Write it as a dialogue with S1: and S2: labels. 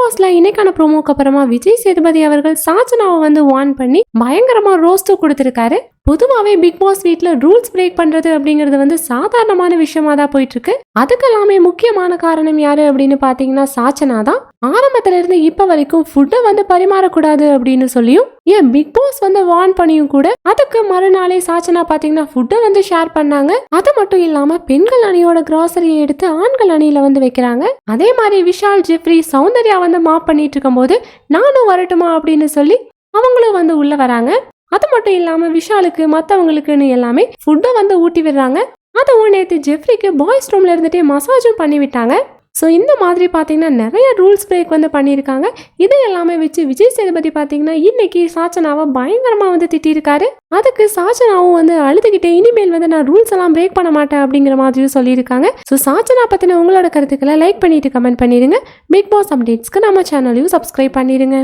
S1: பாஸ்ல இன்னைக்கான ப்ரோமோக்கு அப்புறமா விஜய் சேதுபதி அவர்கள் சாச்சனாவை வந்து வார்ன் பண்ணி பயங்கரமா ரோஸ்டோ கொடுத்திருக்காரு. பொதுவாகவே பிக் பாஸ் வீட்டில் ரூல்ஸ் பிரேக் பண்றது அப்படிங்கிறது வந்து சாதாரணமான விஷயமா தான் போயிட்டு இருக்கு. அதுக்கெல்லாமே முக்கியமான காரணம் யாரு அப்படின்னு பாத்தீங்கன்னா சாச்சனா தான் ஆரம்பத்துல இருந்து இப்ப வரைக்கும் ஃபுட்டை வந்து பரிமாறக்கூடாது அப்படின்னு சொல்லியும் ஏன் பிக் பாஸ் வந்து வார்ன் பண்ணியும் கூட அதுக்கு மறுநாளே சாச்சனா பாத்தீங்கன்னா ஃபுட்டை வந்து ஷேர் பண்ணாங்க. அது மட்டும் இல்லாம பெண்கள் அணியோட கிராசரியை எடுத்து ஆண்கள் அணியில வந்து வைக்கிறாங்க. அதே மாதிரி விஷால் ஜெஃப்ரி சௌந்தர்யா வந்து மாப் பண்ணிட்டு இருக்கும்போது நானும் வரட்டுமா அப்படின்னு சொல்லி அவங்களும் வந்து உள்ள வராங்க. அது மட்டும் இல்லாம விஷாலுக்கு மத்தவங்களுக்குன்னு எல்லாமே ஃபுட்டை வந்து ஊட்டி விடுறாங்க. அதுவும் நேற்று ஜெஃப்ரிக்கு பாய்ஸ் ரூம்ல இருந்துட்டே மசாஜும் பண்ணி விட்டாங்க. ஸோ இந்த மாதிரி பார்த்தீங்கன்னா நிறைய ரூல்ஸ் பிரேக் வந்து பண்ணியிருக்காங்க. இது எல்லாமே வச்சு விஜய் சேதுபதி பார்த்தீங்கன்னா இன்னைக்கு சாச்சனாவை பயங்கரமாக வந்து திட்டியிருக்காரு. அதுக்கு சாச்சனாவும் வந்து அழுதுகிட்டே இனிமேல் வந்து நான் ரூல்ஸ் எல்லாம் பிரேக் பண்ண மாட்டேன் அப்படிங்கிற மாதிரியும் சொல்லியிருக்காங்க. ஸோ சாச்சனா பற்றின உங்களோட கருத்துக்களை லைக் பண்ணிட்டு கமெண்ட் பண்ணிடுங்க. பிக் பாஸ் அப்டேட்ஸ்க்கு நம்ம சேனலையும் சப்ஸ்கிரைப் பண்ணிடுங்க.